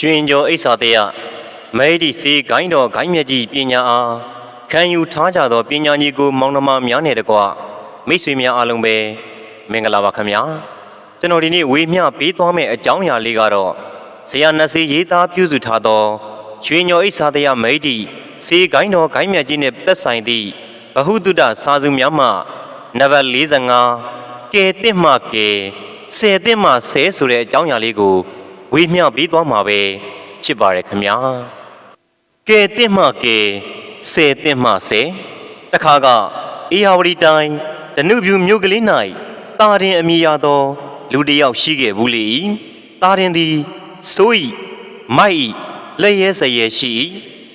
ရွှင်ကျော်အိဆာတေယမဲဒီစီဂိုင်းတော်ဂိုင်းမြတ်ကြီးပညာအားခံယူထားကြသောပညာကြီးကိုမောင်နှမများနဲ့တကွမိတ်ဆွေများအားလုံးပဲမင်္ဂလာပါခင်ဗျာကျွန်တော်ဒီနေ့ဝေမျှပေးသွားမယ့်အကြောင်းအရာလေးကတော့ဇယနစီရေးသားပြုစုထားသောရွှင်ကျော်အိဆာတေယမဲဒီစီဂိုင်းတော်ဂိုင်းမြတ်ကြီးနှင့်သက်ဆိုင်သည့်ဗဟုသုတစာစုများမှနံပါတ်45ကဲတင့်မှကဲဆယ်တင့်မှဆဲဆိုတဲ့အကြောင်းအရာလေးကို ဝေမျှပေးသွားမှာပဲဖြစ်ပါတယ်ခင်ဗျာကဲတင့်မှကဲဆယ်တင့်မှဆယ်တခါကအေယာဝတီတိုင်းဒနုပြူမြို့ကလေး၌တာရင်အမိရသော လူတစ်ယောက်ရှိခဲ့ဘူးလေ၏တာရင်သည်စိုးဤမိုက်ဤလက်ရဲစရဲရှိ၏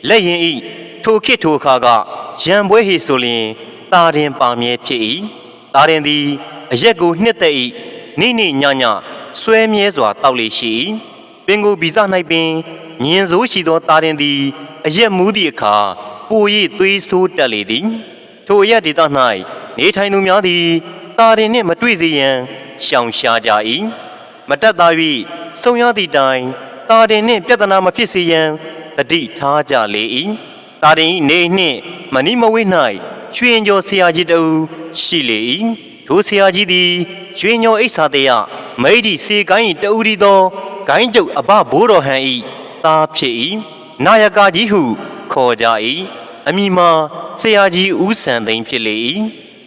လက်ရင်ဤထိုခေတ်ထိုအခါကရံပွဲဟိဆိုလျင်တာရင်ပါမြဲဖြစ်၏တာရင်သည်အရက်ကိုနှစ်သက်၏နိနိညည ဆွဲမြဲစွာတောက်လေရှိ၏ပင်ကိုဗီဇ၌ပင်ညင်စိုးရှိသောတာရင်သည်အရက်မူးသည့်အခါပူ၍သွေးဆိုးတက်လေသည်ထိုအရက်ဒေသ၌နေထိုင်သူများသည်တာရင်နှင့်မတွေ့စေရန်ရှောင်ရှားကြ၏မတက်သာ၍စုံရသည့်တိုင်တာရင်နှင့်ပြဿနာမဖြစ်စေရန်တတိထားကြလေ၏တာရင်၏နေနှင့်မနီမဝေး၌ရွှင်ကျော်ဆရာကြီးတဦးရှိလေ၏ထိုဆရာကြီးသည်ရွှင်ကျော်အိဆာတေယ မိဒ္ဓိစေကိုင်း၏တဦးဒီသောဂိုင်းကျုပ်အဘဘိုးတော်ဟန်၏သားဖြစ်၏နာယကကြီးဟုခေါ်ကြ၏အမိမှာဆရာကြီးဦးစံသိန်းဖြစ်လေ၏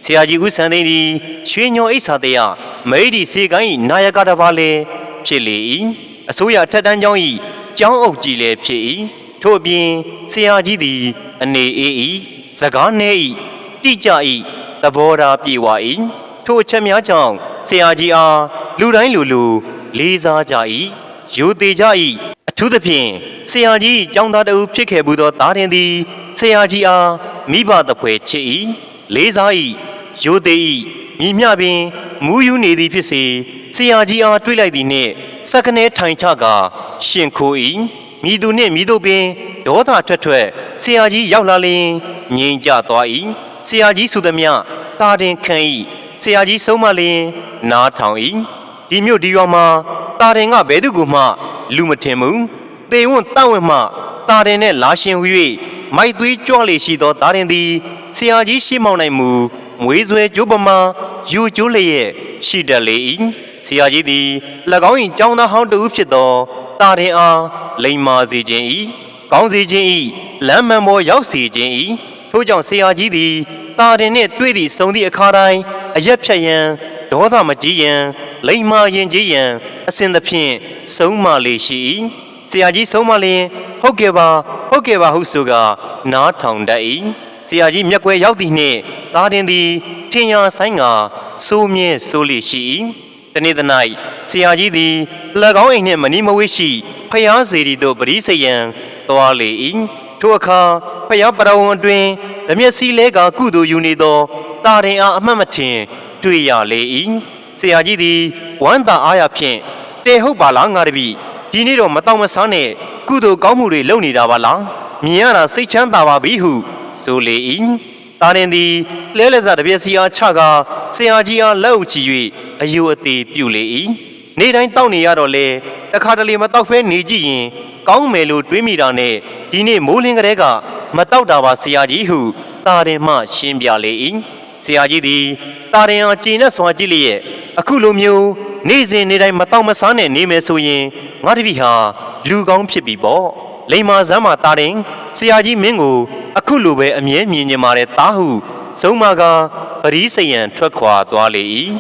ဆရာကြီးဦးစံသိန်းသည်ရွှေညောအိဆာတေယမိဒ္ဓိစေကိုင်း၏နာယကတစ်ပါးလည်းဖြစ်လေ၏အစိုးရထက်တန်းကျောင်း၏ကျောင်းအုပ်ကြီးလည်းဖြစ်၏ထို့အပြင်ဆရာကြီးသည် အနေအေး၏စကားနှဲ၏တိကျ၏သဘောထားပြေဝ၏ထိုအချက်များကြောင့်ဆရာကြီးအား လူတိုင်းလူလူလေးစားကြ၏ယူသေးကြ၏အထူးသဖြင့်ဆရာကြီးကျောင်းသားတဦးဖြစ်ခဲ့မှုသောသားတင်သည်ဆရာကြီးအားမိဘတပွဲချစ်၏လေးစား၏ယူသေး၏မိမျှပင်မူးယူနေသည်ဖြစ်စေဆရာကြီးအားတွေးလိုက်သည်နှင့်စက္ကနေထိုင်ချကာရှင်ခိုး၏မိသူနှင့်မိတို့ပင်ဒေါသထွက်ထွက်ဆရာကြီးရောက်လာလျင်ငြိမ်ကြသွား၏ဆရာကြီးဆိုသည်မြတာတင်ခံ၏ဆရာကြီးဆုံးမလျင်နားထောင်၏ ဒီမြို့ဒီရွာမှာတာတင်ကဘဲသူကိုမှလူမထင်ဘူးတေဝွန့်တန့်ဝင့်မှတာတင်နဲ့လာရှင်ဟူ၍မိုက်သွေးကြွလေရှိသောတာတင်သည်ဆရာကြီးရှိမောင်နိုင်မူမွေးဆွဲကျိုးပမာယူကျိုးလျက်ရှိတတ်လေ၏ဆရာကြီးသည်၎င်း၏ကျောင်းသားဟောင်းတဦးဖြစ်သောတာတင်အားလိမ္မာစေခြင်း၏ကောင်းစေခြင်း၏လမ်းမှန်ပေါ်ရောက်စေခြင်း၏ထို့ကြောင့်ဆရာကြီးသည်တာတင်နှင့်တွေ့သည့်ဆုံသည့်အခါတိုင်းအရက်ဖြတ်ရန်ဒေါသမကြီးရန် လိမ္မာရင်ကြီးရန်အစဉ်သဖြင့်ဆုံးမလေရှိ၏ဆရာကြီးဆုံးမလျင်ဟုတ်ကဲ့ပါဟုတ်ကဲ့ပါဟုဆိုကနားထောင်တတ်၏ဆရာကြီးမျက်ကွယ်ရောက်သည်နှင့်တာတင်သည်ထင်ရှားဆိုင်ကစိုးမြဲစိုးလိရှိ၏တနေ့သ၌ဆရာကြီးသည်၎င်းအိမ်နှင့်မနီမဝေးရှိဖျားစေတီသို့ပရိစယံသွားလေ၏ထိုအခါဖျားပရဝံအတွင်ဓမျက်စီလဲကကုသိုလ်ယူနေသောတာရင်အားအမှတ်မထင် တွေ့ရလေ၏ ဆရာကြီးသည်ဝမ်းသာအားရဖြင့်တေဟုတ်ပါလားငါတပည့်ဒီနေ့တော့မတောင့်မဆန်းနဲ့ကုသိုလ်ကောင်းမှုတွေလုပ်နေတာပါလားမြင်ရတာစိတ်ချမ်းသာပါပြီဟုဆိုလေ၏တာရင်သည်လဲလဲစားတပြက်စီအားချကာဆရာကြီးအားလက်အုပ်ချီ၍အယုအသေးပြုလေ၏နေ့တိုင်းတောက်နေရတော့လေတခါတလေမတောက်ဖဲနေကြည့်ရင် ကောင်းမယ်လို့တွေးမိတာနဲ့ဒီနေ့မိုးလင်းကလေးကမတောက်တာပါဆရာကြီးဟုတာရင်မှရှင်းပြလေ၏ဆရာကြီးသည်တာရင်အောင်ကြည်နဲ့ဆွာကြည့်လျက် အခုလိုမျိုးနေ့စဉ်နေ့တိုင်းမတောက်မဆန်းနဲ့နေမယ်ဆိုရင်ငါတပည့်ဟာလူကောင်းဖြစ်ပြီပေါ့လိမ္မာစမ်းမှာတာရင်ဆရာကြီးမင်းကို အခုလိုပဲအမြဲမြင်နေမှာတဲ့တာဟုဆုံးမကပရိစယံထွက်ခွာသွားလေ၏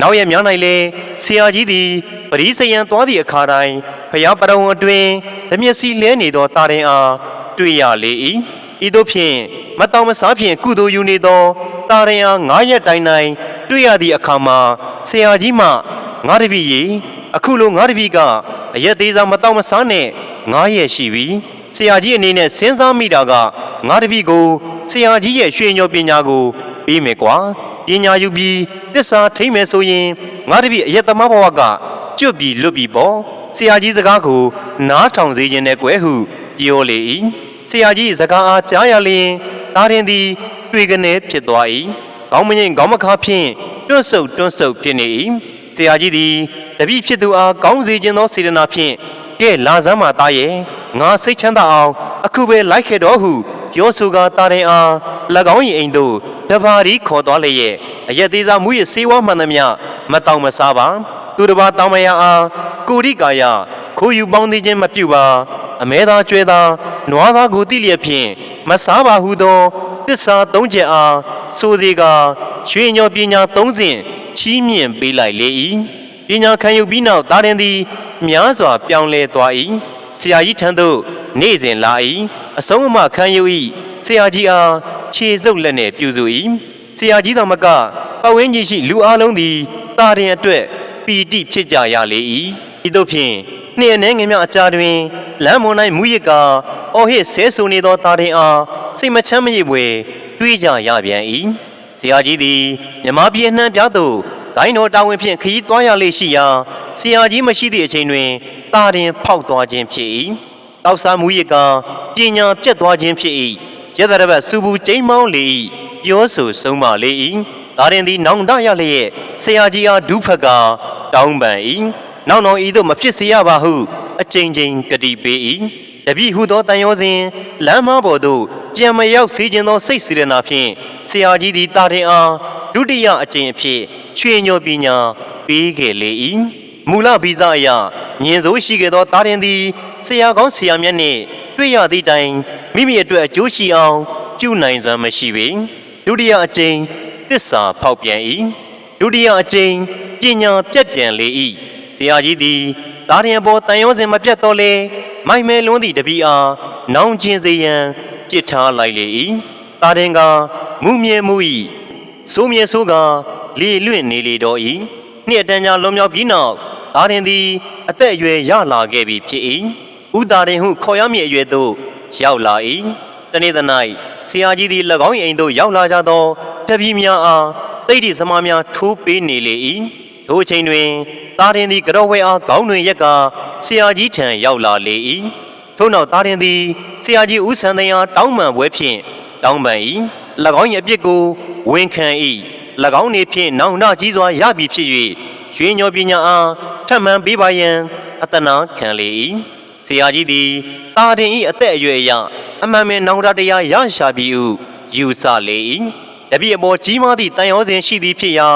နောက်ရမြောင်း၌လေဆရာကြီးသည်ပရိစယံသွားသည့်အခါတိုင်းဖျားပရဝံအတွင်ဓမျက်စီလဲနေသောတာရင်အားတွေ့ရလေ၏ဤသို့ဖြင့်မတောင်မစားဖြင့်ကုသိုလ်ယူနေသောတာရင်အားငါးရက်တိုင်တိုင် တွေ့ရသည့်အခါမှာဆရာကြီးမှငါတပည့်ရေအခုလိုငါတပည့်ကအရက်သေးစားမတောင်မစားနဲ့ငါးရက်ရှိပြီဆရာကြီးအနေနဲ့စဉ်းစားမိတာကငါတပည့်ကိုဆရာကြီးရဲ့ရွှေညောပညာကိုပြီးမယ်ကွာပညာယူပြီးတစ္ဆာထိမ့်မယ်ဆိုရင်ငါတပည့်အရက်သမားဘဝကကျွတ်ပြီးလွတ်ပြီးပေါ့ဆရာကြီးစကားကိုနားထောင်စေခြင်းနဲ့ကွယ်ဟုပြောလေ၏ဆရာကြီးစကားအားကြားရလျင်ဒါရင်သည် တွေ့ကနေဖြစ်သွား၏ ကောင်းမငိမ့်ကောင်းမခါဖြင့်တွန့်ဆုပ်တွန့်ဆုပ်ဖြစ်နေ၏ဆရာကြီးသည်တပည့်ဖြစ်သူအားကောင်းစေခြင်းသောစေတနာဖြင့်ကဲလာစမ်းမှာသားရဲ့ငါစိတ်ချမ်းသာအောင် အခုပဲလိုက်ခဲ့တော့ဟုပြောဆိုကတာရင်အား၎င်း၏အိမ်သို့တဘာရီခေါ်သွားလေရဲ့အရက်သေးစားမှုရဲ့စေဝါမှန်သမျှမတောင်မစားပါသူတစ်ပါးတောင်းမရအားကိုရိကာယခိုးယူပေါင်းသိခြင်းမပြုပါအမဲသားကျွဲသားနွားသားကိုတိလျက်ဖြင့်မစားပါဟုသောတစ္ဆာသုံးချက်အား ဆိုစီကရွှေညောပညာသုံးစဉ်ချီးမြှင့်ပေးလိုက်လေ၏ပညာခံယူပြီးနောက်တာရင်သည်များစွာပြောင်းလဲသွား၏ဆရာကြီးထံသို့နေ့စဉ်လာ၏အဆုံးအမခံယူ၏ဆရာကြီးအားခြေစုပ်လက်နှင့်ပြုစု၏ဆရာကြီးတော်မကပဝင်းကြီးရှိလူအလုံးသည်တာရင်အတွက်ပီတိဖြစ်ကြရလေ၏ဤသို့ဖြင့်နှစ်အနှဲငယ်များအကြာတွင်လမ်းမွန်၌မူရစ်ကာအော်ဟစ်ဆဲဆူနေသောတာရင်အားစိတ်မချမ်းမရပွေ တွေးကြရပြန်၏ဆရာကြီးသည်မြမပြည်အနှံ့ပြားသို့ဂိုင်းတော်တာဝန်ဖြင့်ခရီးသွားရလေရှိရာဆရာကြီးမရှိသည့်အချိန်တွင်တာရင်ဖောက်သွားခြင်းဖြစ်၏တောက်စားမူရစ်ကာပညာပြတ်သွားခြင်းဖြစ်၏ရသရဘတ်စူဘူးကျိမ်းမောင်းလေ၏ပြောဆိုဆုံးမလေ၏ဒါရင်သည်နောင်တရလျက်ဆရာကြီးအားဒုဖက်ကတောင်းပန်၏နောက်တော်ဤသို့မဖြစ်စေရပါဟုအကြိမ်ကြိမ်ကတိပေး၏တပည့်ဟုသောတန်ရောစဉ်လမ်းမပေါ်သို့ ပြန်မရောက်စေခြင်းသောစိတ်စေရနာဖြင့်ဆရာကြီးသည်တာရင်အားဒုတိယအကြိမ်အဖြစ်ချွေညောပညာပေးခဲ့လေ၏မူလဗီဇအယညင်စိုးရှိခဲ့သောတာရင်သည်ဆရာကောင်းဆရာမြတ်နှင့်တွေ့ရသည့်တိုင်မိမိအတွက်အကျိုးရှိအောင်ပြုနိုင်စွမ်းမရှိပေဒုတိယအကြိမ်တစ္ဆာဖောက်ပြန်၏ဒုတိယအကြိမ်ပညာပြတ်ပြန်လေ၏ဆရာကြီးသည်တာရင်ပေါ်တန်ရုံးစဉ်မပြတ်တော့လေမိုင်မဲလွန်းသည့်တပီအားနောင်ချင်းစေရန် ပြစ်ထားလိုက်လေ၏တာရင်ကမူမြဲမှု၏စိုးမြဲဆိုးကလေလွင့်နေလေတော့၏နှစ်အတန်းကြာလွန်မြောက်ပြီးနောက်တာရင်သည်အသက်အရွယ်ရလာခဲ့ပြီဖြစ်၏ဥတာရင်ဟုခေါ်ရမည့်အရွယ်သို့ရောက်လာ၏တနေ့သ၌ဆရာကြီးသည်၎င်း၏အိမ်သို့ရောက်လာကြသောတပီများအားတိတ်တိစမားများထိုးပေးနေလေ၏ထိုအချိန်တွင်တာရင်သည်ကြော့ဝဲအားခေါင်းတွင်ရက်ကဆရာကြီးထံရောက်လာလေ၏ထို့နောက်တာရင်သည် ဆရာကြီးဦးဆန်းသိန်းအားတောင်းပန်ပွဲဖြင့်တောင်းပန်၏၎င်း၏အပြစ်ကိုဝန်ခံ၏၎င်းနေဖြင့်နောင်တကြီးစွာရပြီဖြစ်၍ရွှေညောပညာအားထပ်မံပေးပါရန်အတနာခံလေ၏ဆရာကြီးသည်တာရင်၏အသက်အရွယ်အရအမှန်မဲ့နောင်တတရားရရှာပြီဟုယူဆလေ၏တပည့်အပေါ်ကြီးမားသည့်တန်ရောစဉ်ရှိသည်ဖြစ်ရာ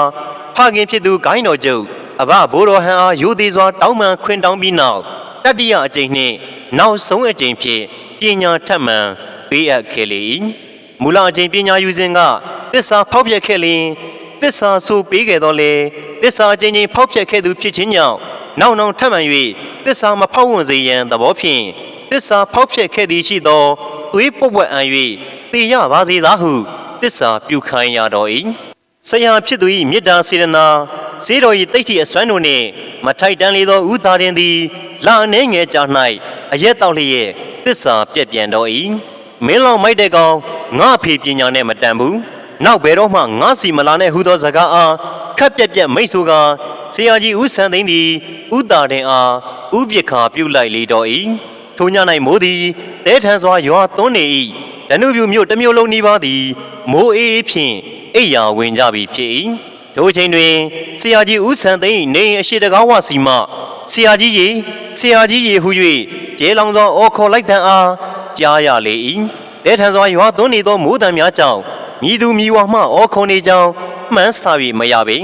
ဖခင်ဖြစ်သူဂိုင်းတော်ကျုပ်အဘဘိုးတော်ဟန်အားယူသေးစွာတောင်းပန်ခွင်တောင်းပြီးနောက်တတိယအကြိမ်နှင့်နောက်ဆုံးအကြိမ်ဖြင့် ပညာထပ်မံပေးအပ်ခဲ့လေ၏မူလအကြိမ်ပညာယူစဉ်ကသစ္စာဖောက်ပြက်ခဲ့လျင်သစ္စာဆိုပေးခဲ့တော်လေသစ္စာအကြိမ်ကြိမ်ဖောက်ပြက်ခဲ့သူဖြစ်ခြင်းကြောင့်နောက်နောက်ထပ်မံ၍သစ္စာမဖောက်ဝင်စေရန်သဘောဖြင့်သစ္စာဖောက်ပြက်ခဲ့သည်ရှိသောသွေးပုတ်ပွက်အံ၍တေရပါစေသာဟုသစ္စာပြုခိုင်းရတော်၏ဆရာဖြစ်သူ၏မေတ္တာစေတနာစေတော်၏တိတ်ထီအစွမ်းတို့နှင့်မထိုက်တန်လေသောဥသာရင်သည်လာအနေငယ်ကြာ၌အရက်တောက်လျက် သစ္စာပြက်ပြန်တော်၏မင်းလောင်မိုက်တဲ့ကောင်ငါအဖေပညာနဲ့မတန်ဘူးနောက်ဘယ်တော့မှငါစီမလာနဲ့ဟူသောစကားအားခက်ပြက်ပြက်မိတ်ဆိုကဆရာကြီးဦးဆန်းသိန်းသည်ဥတာတင်အားဥပြစ်ခါပြုတ်လိုက်လေတော်၏ထိုည၌မိုးသည်တဲထန်စွာရွာသွန်းနေ၏ဒနုပြူမြို့တစ်မြို့လုံးနီးပါးသည်မိုးအေးအေးဖြင့်အိယာဝင်ကြပြီဖြစ်၏ထိုအချိန်တွင်ဆရာကြီးဦးဆန်းသိန်း၏နေအိမ်အရှိတကားဝစီမှ ဆရာကြီးရေဆရာကြီးရေဟု၍ကျဲလောင်သောအော်ခေါ်လိုက်တန်အားကြားရလေ၏တဲထန်စွာရွာသွန်းနေသောမိုးတံများကြောင့်မြည်သူမြည်ဝါမှအော်ခေါ်နေကြောင်းမှန်းဆ၍မရပေ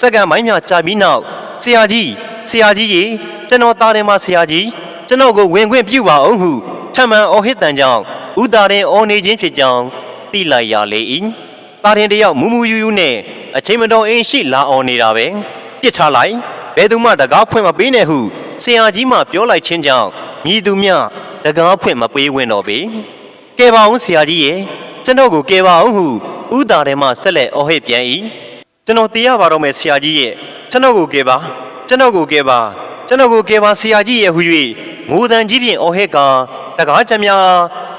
စက္ကန့်ပိုင်းများကြာပြီးနောက်ဆရာကြီးဆရာကြီးရေကျွန်တော်သားတယ်မဆရာကြီးကျွန်တော်ကိုဝင်ခွင့်ပြုပါအောင်ဟုထပ်မံအော်ဟစ်တန်ကြောင့်ဥတာရင်အော်နေခြင်းဖြစ်ကြောင်းသိလိုက်ရလေ၏တာရင်တယောက်မူမူယူယူနဲ့အချိန်မတော်အင်းရှိလာအော်နေတာပဲပြစ်ထားလိုက် ဘယ်သူမှတကားဖွင့်မပေးနဲ့ဟုဆရာကြီးမှပြောလိုက်ခြင်းကြောင့်မြည်သူမြတကားဖွင့်မပေးဝင်တော့ပေကဲပါအောင်ဆရာကြီးရေကျွန်တော်ကိုကဲပါအောင်ဟုဥတာရင်မှဆက်လက်အော်ဟစ်ပြန်၏ကျွန်တော်သိရပါတော့မယ်ဆရာကြီးရဲ့ကျွန်တော်ကိုကဲပါကျွန်တော်ကိုကဲပါကျွန်တော်ကိုကဲပါဆရာကြီးရဲ့ဟူ၍ငိုတန်ကြီးဖြင့်အော်ဟစ်ကာတကားချက်များ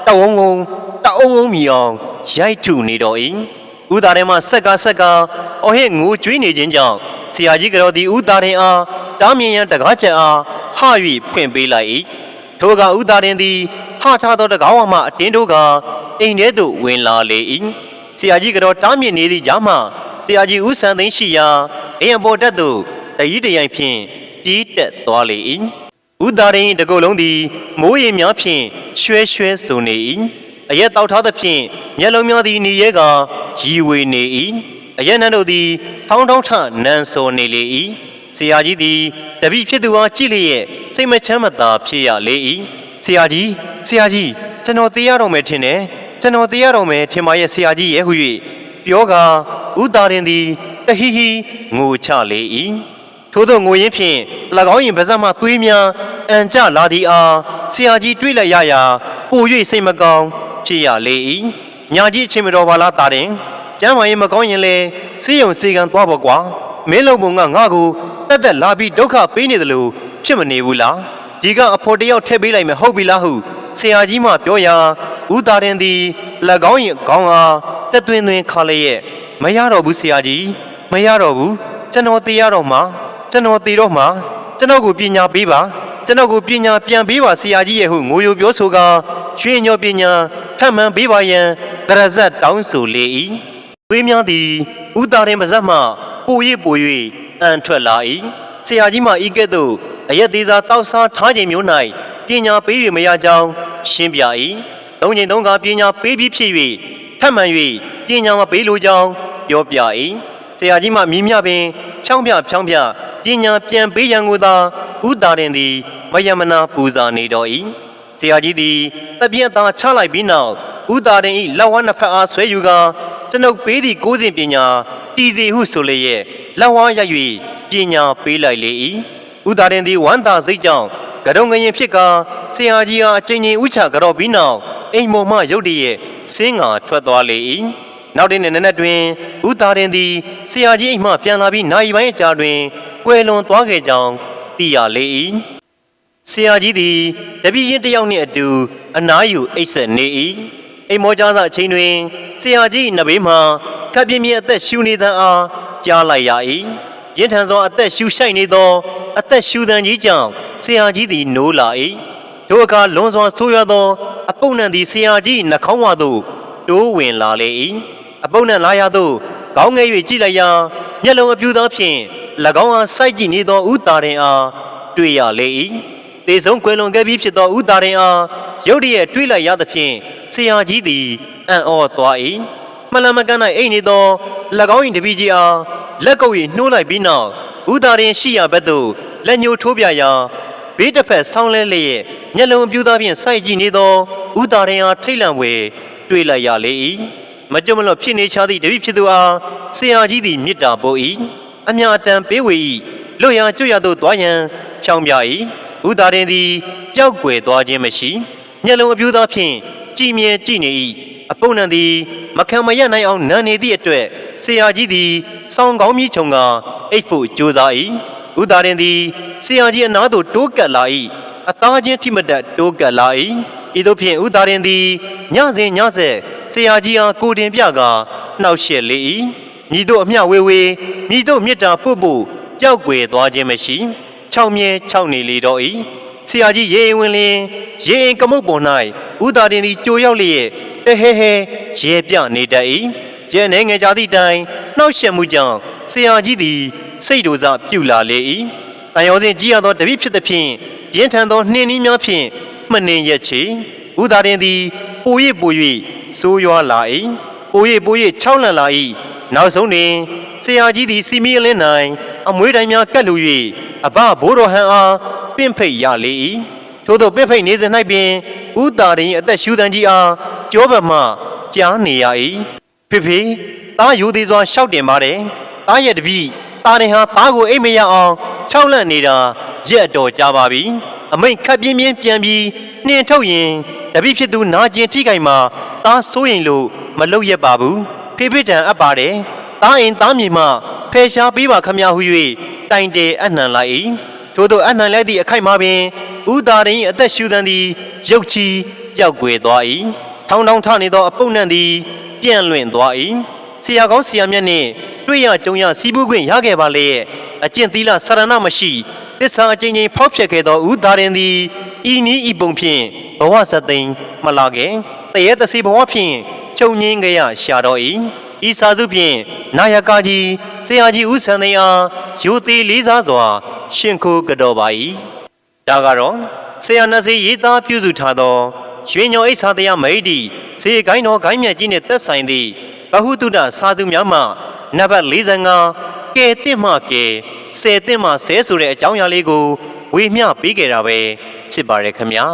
တဝုံဝုံတအုံဝုံမီအောင်ရိုက်ထုနေတော့၏ဥဒါရဲမှဆက်ကဆက်ကအော်ဟစ်ငိုကြွေးနေခြင်းကြောင့်ဆ ရာကြီးကတော်သည်ဥဒါရင်အားတားမြင်ရန်တကားချက်အားဟ၍ဖွင့်ပေးလိုက်၏ထိုကဥဒါရင်သည်ဟထားသောတကားဝမှအတင်းတို့ကအိမ်ထဲသို့ဝင်လာလေ၏ဆရာကြီးကတော်တားမြင်နေသည့်ကြားမှဆရာကြီးဦးဆန်းသိန်းရှိရာအိမ်အပေါ်တက်သို့တကြီးတရိုင်ဖြင့်ပြေးတက်သွားလေ၏ဥဒါရင်တကုတ်လုံးသည်မိုးရေများဖြင့်ရွှဲရွှဲဆိုနေ၏အရက်တောက်ထားသဖြင့်မျက်လုံးများသည်နေရဲကရီဝေနေ၏ အရက်နန်းတို့သည်ထောင်းထောင်းထနန်းစောနေလေ၏ဆရာကြီးသည်တပည့်ဖြစ်သူအားကြည့်လျက်စိတ်မချမ်းမသာဖြစ်ရလေ၏ဆရာကြီးဆရာကြီးကျွန်တော်သိရတော့မယ်ထင်တယ်ကျွန်တော်သိရတော့မယ်ထင်ပါရဲ့ဆရာကြီးရဲ့ဟု၍ပြောကာဥဒါရင်သည်တဟိဟိငိုချလေ၏ထို့သောငိုရင်းဖြင့်၎င်း၏ပါးစပ်မှသွေးများအန်ကျလာသည်အားဆရာကြီးတွေးလိုက်ရရာပို၍စိတ်မကောင်းဖြစ်ရလေ၏ညာကြီးအချိန်မတော်ပါလားတာတင် ကျမ်းမာရေးမကောင်းရင်လေစေယုံစေကံသွားပေါ့ကွာမင်းလုံးပုံကငါ့ကိုတက်တက်လာပြီးဒုက္ခပေးနေတယ်လို့ဖြစ်မနေဘူးလားဒီကအဖို့တယောက်ထည့်ပေးလိုက်မယ်ဟုတ်ပြီလားဟုဆရာကြီးမှပြောရာဥတာရင်သည်၎င်း၏ခေါင်းအားတက်သွင်းသွင်းခါလျက်မရတော့ဘူးဆရာကြီးမရတော့ဘူးကျွန်တော်တေးရတော့မှာကျွန်တော်တေးတော့မှာကျွန်တော်ကိုပညာပေးပါကျွန်တော်ကိုပညာပြန်ပေးပါဆရာကြီးရဲ့ဟုငိုယိုပြောဆိုကာရွှေညောပညာထပ်မံပေးပါရန်တရဇတ်တောင်းဆိုလေ၏ သွေးများသည်ဥတာရင်ပါဇက်မှပို၍ပို၍အံထွက်လာ၏ဆရာကြီးမှဤကဲ့သို့အရက်သေးစားတောက်စားထားခြင်းမျိုး၌ပညာပေး၍မရကြောင်းရှင်းပြ၏သုံးချိန်သုံးခါပညာပေးပြီးဖြစ်၍ထပ်မံ၍ပညာမပေးလိုကြောင်းပြောပြ၏ဆရာကြီးမှမြည်မြပင်ဖြောင်းပြဖြောင်းပြပညာပြန်ပေးရန်ကိုသာဥတာရင်သည်မယမနာပူဇာနေတော်၏ဆရာကြီးသည်တပြည့်အသားချလိုက်ပြီးနောက်ဥတာရင်၏လက်ဝါးနှစ်ဖက်အားဆွဲယူကာ ကျွန်ုပ်ပေးသည့်ကိုးစဉ်ပညာတည်စီဟုဆိုလျက်လက်ဝါးရ၍ပညာပေးလိုက်လေ၏ဥတာရင်သည်ဝမ်းသာစိတ်ကြောင့်ကရုံငရင်ဖြစ်ကာဆရာကြီးအားအချိန်ချင်းဥချကြော့ပြီးနောက်အိမ်မော်မှရုတ်တရက်စင်းငါထွက်သွားလေ၏နောက်တဲ့နေ့နက်တွင်ဥတာရင်သည်ဆရာကြီးအိမ်မှပြန်လာပြီးနိုင်ပိုင်းအကြာတွင်ကွယ်လွန်သွားခဲ့ကြောင်းသိရလေ၏ဆရာကြီးသည်တပည့်ရင်တစ်ယောက်နှင့်အတူအနားယူအိပ်ဆက်နေ၏အိမ်မောကြားစာအချိန်တွင် ဆရာကြီးနဘေးမှခပ်ပြင်းပြင်းအသက်ရှူနေသံအားကြားလိုက်ရ၏ရင်းထန်သောအသက်ရှူရှိုက်နေသောအသက်ရှူသံကြီးကြောင့်ဆရာကြီးသည်နိုးလာ၏တို့အခါလွန်စွာဆိုးရွားသော အပုပ်နံသည်ဆရာကြီးနှာခေါင်းဝသို့တိုးဝင်လာလေ၏အပုပ်နံလာရသို့ခေါင်းငယ်၍ကြည့်လိုက်ရာမျက်လုံးအပြူသောဖြင့်၎င်းအားစိုက်ကြည့်နေသောဥတာရင်အားတွေ့ရလေ၏တေဆုံးကွယ်လွန်ခဲ့ပြီးဖြစ်သောဥတာရင်အား ရုတ်တရက်တွေ့လိုက်ရသဖြင့်ဆရာကြီးသည်အံ့ဩသွား၏မလမကန်၌အိတ်နေသော၎င်း၏တပည့်ကြီးအားလက်ကုပ်၍နှိုးလိုက်ပြီးနောက်ဥတာရင်ရှိရာဘက်သို့လက်ညှိုးထိုးပြရာဘေးတစ်ဖက်ဆောင်းလဲလျက်မျက်လုံးအပြူသားဖြင့်စိုက်ကြည့်နေသောဥတာရင်အားထိတ်လန့်ဝေတွေ့လိုက်ရလေ၏မကြွမလွတ်ဖြစ်နေချသည့်တပည့်ဖြစ်သူအားဆရာကြီးသည်မေတ္တာပို့၏အမြအတန်ပေးဝေ၏လွတ်ရာကျွတ်ရသို့သွားရန်ဖြောင်းပြ၏ဥတာရင်သည်ပျောက်ကွယ်သွားခြင်းမရှိ မျက်လုံးအပြူသားဖြင့်ကြည်မြဲကြည့်နေ၏အပုပ်နံသည်မခံမရနိုင်အောင်နန်းနေသည့်အတွက်ဆရာကြီးသည်စောင်းကောင်းမြီးချုံကအိတ်ဖို့ကြိုးစား၏ဥတာရင်သည်ဆရာကြီးအနားသို့တိုးကပ်လာ၏အသားချင်းထိမတက်တိုးကပ်လာ၏ဤသို့ဖြင့်ဥတာရင်သည်ညစဉ်ညဆက်ဆရာကြီးအားကိုတင်ပြကာနှောက်ရှက်လေ၏မြည်တို့အမျှဝေဝေမြည်တို့မေတ္တာပို့ဖို့ပျောက်ကွယ်သွားခြင်းမရှိ ခြောက်မြဲခြောက်နေလေတော့၏ဆရာကြီးရေရင်ဝင်လျင် ရေရင်ကမုတ်ပေါ်၌ဥတာရင်သည်ကြိုရောက်လျက်တဟဲဟဲရေပြနေတတ်၏ရဲနေငယ်ကြသည့်တိုင်နှောက်ရှက်မှုကြောင့်ဆရာကြီးသည်စိတ်ဒိုစပြုလာလေ၏တန်ရောစဉ်ကြီးရသောတပည့်ဖြစ်သဖြင့်ပြင်းထန်သောနှင်းနှီးများဖြင့်မှနှင်ရက်ချေဥဒါရင်သည်ပို၍ပို၍ဆိုးရွားလာ၏ပို၍ပို၍ချောက်လန့်လာ၏နောက်ဆုံးတွင်ဆရာကြီးသည်စီမီအလင်း၌အမွေးတိုင်များကတ်လူ၍အဘဘိုးတော်ဟန်အားပင့်ဖိတ်ရလေ၏ ထို့သောပင့်ဖိတ်နေစဉ်၌ပင်ဥဒါရင်အသက်ရှူတန်ကြီးအားကြောဘမှကြားနေရ၏ဖေဖေသားယူသေးစွာရှောက်တင်ပါတယ်သားရဲ့တပည့်သားရင်ဟာသားကိုအိတ်မရအောင်ခြောက်လန့်နေတာရက်တော်ကြပါပြီအမိန်ခပ်ပြင်းပြင်းပြန်ပြီးနှင်ထုတ်ရင်တပည့်ဖြစ်သူနာကျင်ထိခိုက်မှာသားစိုးရင်လို့မလုပ်ရက်ပါဘူးဖေဖေတံအပ်ပါတယ်သားရင်သားမြေမှဖယ်ရှားပေးပါခမရဟု၍တိုင်တဲအနှံလိုက်၏ထို့သောအနှံလိုက်သည့်အခိုက်မှာပင် ဥဒါရင်အသက်ရှူသံသည်ရုတ်ချီပျောက်ကွယ်သွား၏ထောင်းထောင်းထနေသောအပုပ်နှံသည်ပြန့်လွင့်သွား၏ဆရာကောင်းဆရာမြတ်နှင့်တွေ့ရကြုံရစီးပူးခွင့်ရခဲ့ပါလေရဲ့အကျင့်သီလဆရဏမရှိတစ္ဆာအချင်းချင်းဖောက်ဖျက်ခဲ့သောဥဒါရင်သည်ဤနည်းဤပုံဖြင့်ဘဝဇသိမ်းမလာခင်တရေတစီဘဝဖြင့်ချုပ်ငင်းကြရရှာတော်၏ဤစာစုဖြင့်နာယကကြီးဆရာကြီးဦးစံနေအားယူသေးလေးစားစွာရှင်ခိုးကြတော်ပါ၏ ဒါကတော့ဆရာနတ်စီရေးသားပြုစုထားသောရွှေညောအိဆာတရားမိတ်ဒီစေကိုင်းတော်ဂိုင်းမြတ်ကြီးနှင့်သက်ဆိုင်သည့်ဘဟုတုတစာသူများမှနံပါတ်45ကဲတင့်မှကဲဆယ်တင့်မှဆဲဆိုတဲ့အကြောင်းအရာလေးကိုဝေမျှပေးခဲ့တာပဲဖြစ်ပါရဲ့ခင်ဗျာ